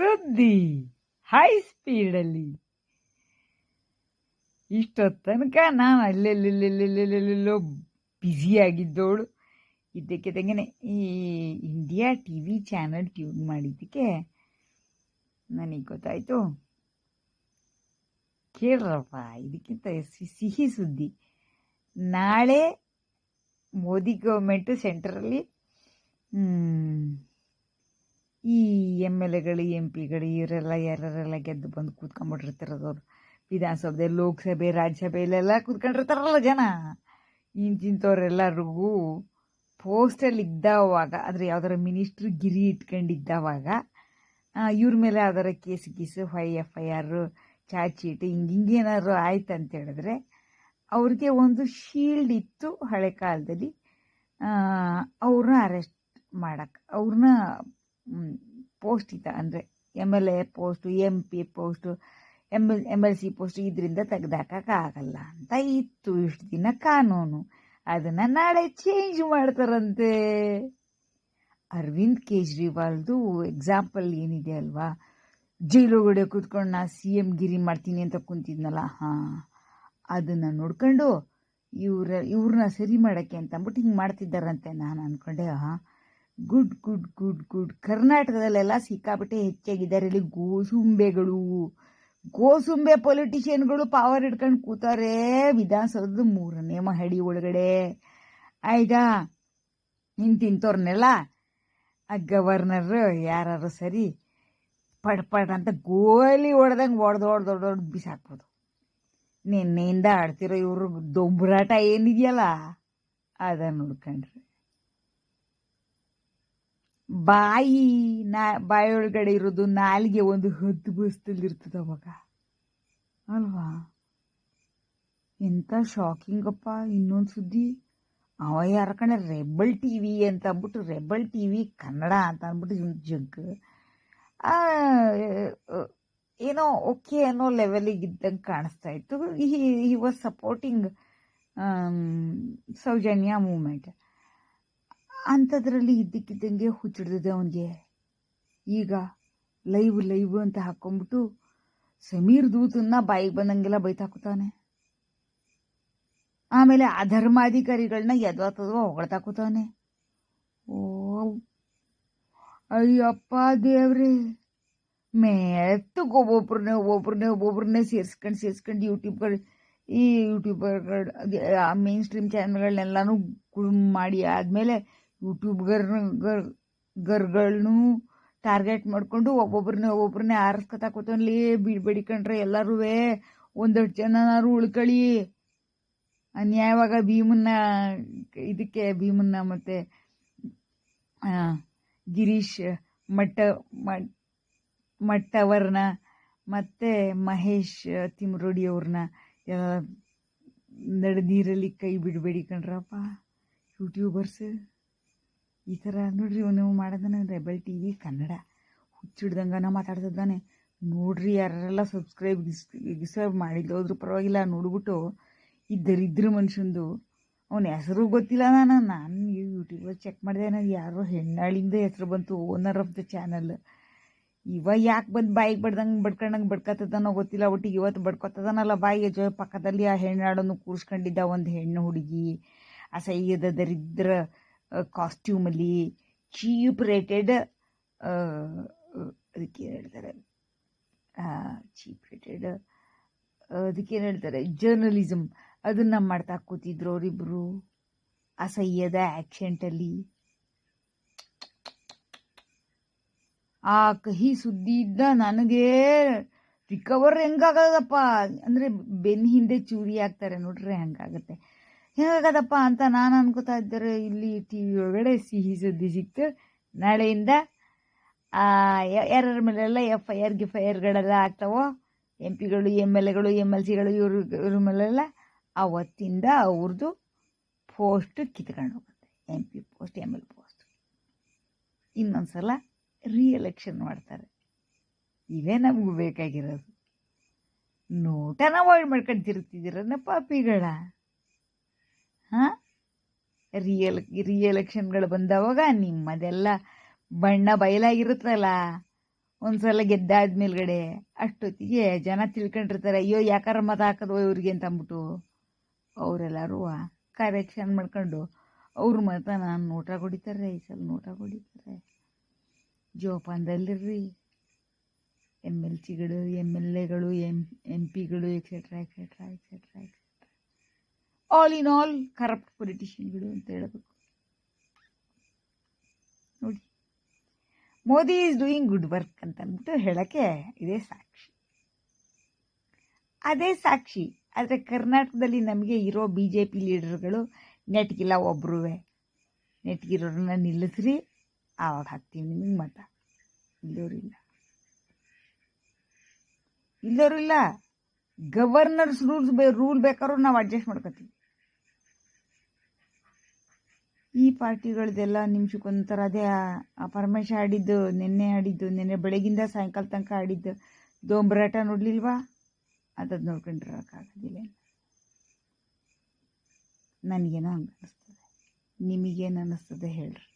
ಸುದ್ದಿ ಹೈ ಸ್ಪೀಡಲ್ಲಿ ಇಷ್ಟೊತ್ತು ತನಕ ನಾನು ಅಲ್ಲೆಲ್ಲೆಲ್ಲೆಲ್ಲೆಲ್ಲೆಲ್ಲೋ ಇದಕ್ಕೆ ತೆಗನೆ ಈ India T V channel tune ಮಾಡಿದ್ದಕ್ಕೆ ನನಗೆ ಗೊತ್ತಾಯಿತು. ಕೇಳ್ರಪ್ಪ, ಇದಕ್ಕಿಂತ ಸಿಹಿ ಸುದ್ದಿ. ನಾಳೆ ಮೋದಿ ಗೌರ್ಮೆಂಟು ಸೆಂಟ್ರಲ್ಲಿ ಈ ಎಂ ಎಲ್ ಎಗಳು, ಎಂ ಪಿಗಳು, ಇವರೆಲ್ಲ ಯಾರ್ಯಾರೆಲ್ಲ ಗೆದ್ದು ಬಂದು ಕೂತ್ಕೊಂಡ್ಬಿಟ್ಟಿರ್ತಾರದವ್ರು ವಿಧಾನಸಭೆ ಲೋಕಸಭೆ, ರಾಜ್ಯಸಭೆಯಲ್ಲೆಲ್ಲ ಕೂತ್ಕೊಂಡಿರ್ತಾರಲ್ಲ ಜನ. ಇಂತಿಂಥವ್ರೆಲ್ಲರಿಗೂ ಪೋಸ್ಟಲ್ಲಿ ಇದ್ದಾವಾಗ ಅಂದರೆ ಯಾವ್ದಾರ ಮಿನಿಸ್ಟ್ರ್ ಗಿರಿ ಇಟ್ಕೊಂಡಿದ್ದಾವಾಗ ಇವ್ರ ಮೇಲೆ ಯಾವ್ದಾರ ಕೇಸ್ ಗೀಸು, ಫೈ, ಎಫ್ ಐ ಆರ್, ಚಾರ್ಜ್ ಹಿಂಗೆ ಹಿಂಗೇನಾದ್ರು ಆಯ್ತು ಅಂತ ಹೇಳಿದ್ರೆ, ಅವ್ರಿಗೆ ಒಂದು ಶೀಲ್ಡ್ ಇತ್ತು ಹಳೆ ಕಾಲದಲ್ಲಿ. ಅವ್ರನ್ನ ಅರೆಸ್ಟ್ ಮಾಡಕ್ಕೆ ಅವ್ರನ್ನ ಪೋಸ್ಟ್ ಇತ್ತ ಅಂದರೆ M L A post M P post M L M L C post ಇದರಿಂದ ತೆಗ್ದಾಕಕ್ಕಾಗಲ್ಲ ಅಂತ ಇತ್ತು ಇಷ್ಟು ದಿನ ಕಾನೂನು. ಅದನ್ನು ನಾಳೆ ಚೇಂಜ್ ಮಾಡ್ತಾರಂತೆ. ಅರವಿಂದ್ ಕೇಜ್ರಿವಾಲ್ದು ಎಕ್ಸಾಂಪಲ್ ಏನಿದೆ ಅಲ್ವಾ? ಜೈಲೊಳಗಡೆ ಕೂತ್ಕೊಂಡು ನಾ ಸಿ ಎಂ ಗಿರಿ ಮಾಡ್ತೀನಿ ಅಂತ ಕುಂತಿದ್ನಲ್ಲ? ಹಾಂ, ಅದನ್ನು ನೋಡ್ಕೊಂಡು ಇವ್ರ, ಇವ್ರನ್ನ ಸರಿ ಮಾಡೋಕ್ಕೆ ಅಂತ ಅಂದ್ಬಿಟ್ಟು ಹಿಂಗೆ ಮಾಡ್ತಿದ್ದಾರಂತೆ ನಾನು ಅಂದ್ಕೊಂಡೆ ಹಾಂ ಗುಡ್ ಗುಡ್ ಗುಡ್ ಗುಡ್. ಕರ್ನಾಟಕದಲ್ಲೆಲ್ಲ ಸಿಕ್ಕಾಪಟ್ಟೆ ಹೆಚ್ಚಾಗಿದ್ದಾರೆ. ಇಲ್ಲಿ ಗೋಸುಂಬೆಗಳು. ಗೋಸುಂಬೆ ಪೊಲಿಟಿಷಿಯನ್ಗಳು ಪವರ್ ಹಿಡ್ಕೊಂಡು ಕೂತಾರೆ ವಿಧಾನಸೌಧದ ಮೂರನೇ ಮಹಡಿ ಒಳಗಡೆ. ಆಯ್ತಾ? ಇಂತಿಂಥವ್ರನ್ನೆಲ್ಲ ಆ ಗವರ್ನರ್ ಯಾರು ಸರಿ ಪಡ್ ಪಡ್ ಅಂತ ಗೋಲಿ ಹೊಡೆದಂಗೆ ಹೊಡೆದು ಹೊಡೆದು ಹೊಡೆದು ಬಿಸಾಕ್ಬೋದು. ನಿನ್ನೆಯಿಂದ ಆಡ್ತಿರೋ ಇವರು ದೊಂಬರಾಟ ಏನಿದೆಯಲ್ಲ? ಅದನ್ನು ನೋಡ್ಕೊಂಡ್ರೆ. ಬಾಯಿ ನಾ, ಬಾಯೊಳಗಡೆ ಇರೋದು ನಾಲಿಗೆ ಒಂದು ಹದ್ದು ಬಸ್ತಲ್ಲಿ ಇರ್ತದೆ ಅವಾಗ. ಅಲ್ವಾ? ಎಂಥ ಶಾಕಿಂಗಪ್ಪ ಇನ್ನೊಂದು ಸುದ್ದಿ. ಅವ ಯಾರ ಕಣೆ ರೆಬಲ್ ಟಿ ವಿ ಅಂತ ಅಂದ್ಬಿಟ್ಟು, ರೆಬಲ್ ಟಿ ವಿ ಕನ್ನಡ ಅಂತ ಅಂದ್ಬಿಟ್ಟು ಜಗ್ ಏನೋ ಓಕೆ ಅನ್ನೋ ಲೆವೆಲಿಗೆ ಇದ್ದಂಗೆ ಕಾಣಿಸ್ತಾ ಇತ್ತು. He was supporting Soujanya movement ಅಂಥದ್ರಲ್ಲಿ ಇದ್ದಕ್ಕಿದ್ದಂಗೆ ಹುಚ್ಚಿಡ್ದಿದೆ ಅವನಿಗೆ. ಈಗ ಲೈವ್ ಲೈವ್ ಅಂತ ಹಾಕ್ಕೊಂಬಿಟ್ಟು ಸಮೀರ್ ದೂತನ್ನ ಬಾಯಿಗೆ ಬಂದಂಗೆಲ್ಲ ಬೈತಾಕುತ್ತಾನೆ ಆಮೇಲೆ ಅಧರ್ಮಾಧಿಕಾರಿಗಳನ್ನ ಯದ್ವಾತದ್ವ ಹೊಗಳ್ತಾಕುತ್ತಾನೆ ಓ ಅಯ್ಯಪ್ಪ ದೇವ್ರಿ. ಮೆತ್ತಕ್ಕೆ ಒಬ್ಬೊಬ್ರನ್ನೇ ಒಬ್ಬೊಬ್ರನ್ನೇ ಒಬ್ಬೊಬ್ರನ್ನೇ ಸೇರ್ಸ್ಕೊಂಡು ಸೇರ್ಸ್ಕೊಂಡು ಯೂಟ್ಯೂಬ್ಗಳು, ಈ ಯೂಟ್ಯೂಬರ್ಗಳು ಮೇನ್ ಸ್ಟ್ರೀಮ್ ಚಾನಲ್ಗಳನ್ನೆಲ್ಲನೂ ಮಾಡಿ ಆದಮೇಲೆ ಯೂಟ್ಯೂಬ್ಗರ್ ಗರ್ಗಳನ್ನೂ ಟಾರ್ಗೆಟ್ ಮಾಡಿಕೊಂಡು ಒಬ್ಬೊಬ್ರನ್ನೇ ಒಬ್ಬೊಬ್ರನ್ನೇ ಆರಿಸ್ಕೊತಾ ಕೂತಲ್ಲಿ ಬಿಡ್ಬೇಡಿಕೊಂಡ್ರೆ ಎಲ್ಲರೂ ಒಂದಷ್ಟು ಜನನಾರು ಉಳ್ಕೊಳ್ಳಿ ಅನ್ಯಾಯವಾಗ ಭೀಮನ್ನ, ಇದಕ್ಕೆ ಭೀಮನ್ನ ಮತ್ತೆ ಗಿರೀಶ್ ಮಟ್ಟ, ಮಟ್- ಮಟ್ಟವರ್ನ ಮತ್ತೆ ಮಹೇಶ್ ತಿಮ್ರೋಡಿ ಅವ್ರನ್ನ ನಡೆದಿರಲಿ ಕೈ ಬಿಡಬೇಡಿ ಕಣ್ರಪ್ಪ. ಯೂಟ್ಯೂಬರ್ಸ್. ಈ ಥರ ನೋಡ್ರಿ ಇವನು ಮಾಡೋದನ್ನ ರೆಬಲ್ ಟಿ ವಿ ಕನ್ನಡ. ಹುಚ್ಚಿಡ್ದಂಗನ ಮಾತಾಡ್ತಿದ್ದಾನೆ. ನೋಡ್ರಿ ಯಾರೆಲ್ಲ ಸಬ್ಸ್ಕ್ರೈಬ್ ಗಿಸ್ಕ್ರೈಬ್ ಮಾಡಿಲ್ಲ ಹೋದ್ರೂ ಪರವಾಗಿಲ್ಲ ನೋಡ್ಬಿಟ್ಟು ಈ ದರಿದ್ರ ಮನುಷ್ಯಂದು. ಅವನ ಹೆಸರು ಗೊತ್ತಿಲ್ಲ ನಾನು. ನಾನು ಯೂಟ್ಯೂಬಲ್ಲಿ ಚೆಕ್ ಮಾಡಿದೆ ನಾನು ಯಾರೋ ಹೆಣ್ಣಾಳಿಂದ ಹೆಸರು ಬಂತು ಓನರ್ ಆಫ್ ದ ಚಾನಲ್ ಇವ ಯಾಕೆ ಬಂದು ಬಾಯಿಗೆ ಬಡ್ದಂಗೆ ಬಡ್ಕೊಂಡಂಗೆ ಬಡ್ಕತ್ತದನೋ ಗೊತ್ತಿಲ್ಲ, ಒಟ್ಟಿಗೆ ಇವತ್ತು ಬಡ್ಕೊತದನಲ್ಲ ಬಾಯಿಗೆ ಜೊ ಪಕ್ಕದಲ್ಲಿ ಆ ಹೆಣ್ಣಾಳನ್ನು ಕೂರಿಸ್ಕೊಂಡಿದ್ದ ಒಂದು ಹೆಣ್ಣು ಹುಡುಗಿ. ಆ ಸೈಯದ ದರಿದ್ರ ಕಾಸ್ಟ್ಯೂಮಲ್ಲಿ ಚೀಪ್ ರೇಟೆಡ್ ಅದಕ್ಕೆ ಹೇಳ್ತಾರೆ? ಚೀಪ್ ರೇಟೆಡ್ ಅದಕ್ಕೇನು ಹೇಳ್ತಾರೆ? ಜರ್ನಲಿಸಮ್ ಅದನ್ನ ಮಾಡ್ತಾ ಕೂತಿದ್ರು ಅವರಿಬ್ಬರು ಅಸಹ್ಯದ ಆ್ಯಕ್ಷೆಂಟಲ್ಲಿ ಆ ಕಹಿ ಸುದ್ದಿ ಇದ್ದ ನನಗೆ ರಿಕವರ್ ಹೆಂಗಾಗದಪ್ಪ? ಅಂದರೆ ಬೆನ್ನ ಹಿಂದೆ ಚೂರಿ ಹಾಕ್ತಾರೆ ನೋಡ್ರಿ ಹಂಗಾಗತ್ತೆ. ಹೆಂಗಾಗದಪ್ಪ ಅಂತ ನಾನು ಅನ್ಕೋತಾ ಇದ್ದರೆ ಇಲ್ಲಿ ಟಿ ವಿ ಒಳಗಡೆ ಸಿಹಿ ಸುದ್ದಿ ಸಿಕ್ತು. ನಾಳೆಯಿಂದ ಯಾರ್ಯಾರ ಮೇಲೆಲ್ಲ ಎಫ್ ಐ ಆರ್ ಗಿಫ್ ಐ ಆರ್ಗಳೆಲ್ಲ ಆಗ್ತಾವೋ ಎಂ ಪಿಗಳು ಎಂ ಎಲ್ ಎಗಳು ಎಂ ಎಲ್ ಸಿಗಳು ಇವ್ರ ಇವ್ರ ಮೇಲೆಲ್ಲ ಅವತ್ತಿಂದ ಅವ್ರದ್ದು ಪೋಸ್ಟ್ ಕಿತ್ಕೊಂಡು ಹೋಗುತ್ತೆ. M P post M L post ಇನ್ನೊಂದು ಸಲ ಎಲೆಕ್ಷನ್ ಮಾಡ್ತಾರೆ. ಇವೇ ನಮಗೂ ಬೇಕಾಗಿರೋದು. ನೋಟನ ಅವಾಯ್ಡ್ ಮಾಡ್ಕೊಂಡು ಪಾಪಿಗಳ ಹಾಂ? ರಿಯಲ್ ರಿ ಎಲೆಕ್ಷನ್ಗಳು ಬಂದವಾಗ ನಿಮ್ಮದೆಲ್ಲ ಬಣ್ಣ ಬಯಲಾಗಿರುತ್ತಲ್ಲ? ಒಂದ್ಸಲ ಗೆದ್ದಾದ ಮೇಲ್ಗಡೆ ಅಷ್ಟೊತ್ತಿಗೆ ಜನ ತಿಳ್ಕೊಂಡಿರ್ತಾರೆ, ಅಯ್ಯೋ, ಯಾಕಾರ ಮತ ಹಾಕೋದು ಇವ್ರಿಗೆ? ಅಂತ ಅಂದ್ಬಿಟ್ಟು ಅವರೆಲ್ಲರೂ ಕರೆಕ್ಷನ್ ಮಾಡ್ಕೊಂಡು ಅವ್ರ ಮತ ನಾನು ನೋಟ ಹೊಡಿತಾರೆ ಈ ಸಲ ನೋಟ ಕೊಡಿತಾರೆ. ಜೋಪಾನದಲ್ಲಿರ್ರಿ. ಎಂ ಎಲ್ ಸಿಗಳು, ಎಂ ಎಲ್ ಎಗಳು, M M ಪಿಗಳು etcetera etcetera etcetera etcetera all in all corrupt ಪೊಲಿಟಿಷಿಯನ್ಗಳು ಅಂತ ಹೇಳಬೇಕು. ನೋಡಿ. Modi is doing good work ಅಂತ ಅಂದ್ಬಿಟ್ಟು ಹೇಳೋಕ್ಕೆ ಇದೇ ಸಾಕ್ಷಿ. ಅದೇ ಸಾಕ್ಷಿ. ಆದರೆ ಕರ್ನಾಟಕದಲ್ಲಿ ನಮಗೆ ಇರೋ ಬಿ ಜೆ ಪಿ ಲೀಡರ್ಗಳು ನೆಟ್ಗಿಲ್ಲ ಒಬ್ರುವೆ. ನೆಟ್ಗಿರೋರನ್ನ ನಿಲ್ಲಿಸ್ರಿ. ಆವಾಗ ಹಾಕ್ತೀವಿ ನಿಮಗೆ ಮತ. ಇಲ್ಲೋರಿಲ್ಲ ಇಲ್ಲೋರಿಲ್ಲ ಗವರ್ನರ್ಸ್ ರೂಲ್ಸ್ ಬೇ ರೂಲ್ ಬೇಕಾದ್ರೂ ನಾವು ಅಡ್ಜಸ್ಟ್ ಮಾಡ್ಕೋತೀವಿ. ಈ ಪಾರ್ಟಿಗಳದೆಲ್ಲ ನಿಮಿಷಕ್ಕೊಂಥರ ಅದೇ, ಆ- ಆಡಿದ್ದು ನಿನ್ನೆ ಆಡಿದ್ದು ನಿನ್ನೆ ಬೆಳಗಿಂದ ಸಾಯಂಕಾಲ ತನಕ ಆಡಿದ್ದು ದೋಂಬರಾಟ ನೋಡಲಿಲ್ವಾ? ಅದದ್ದು ನೋಡ್ಕೊಂಡಿರೋಕ್ಕಾಗೋದಿಲ್ಲ. ನನಗೇನೋ ಹಂಗೆ ಅನ್ನಿಸ್ತದೆ ನಿಮಗೇನು ಅನ್ನಿಸ್ತದೆ ಹೇಳ್ರಿ.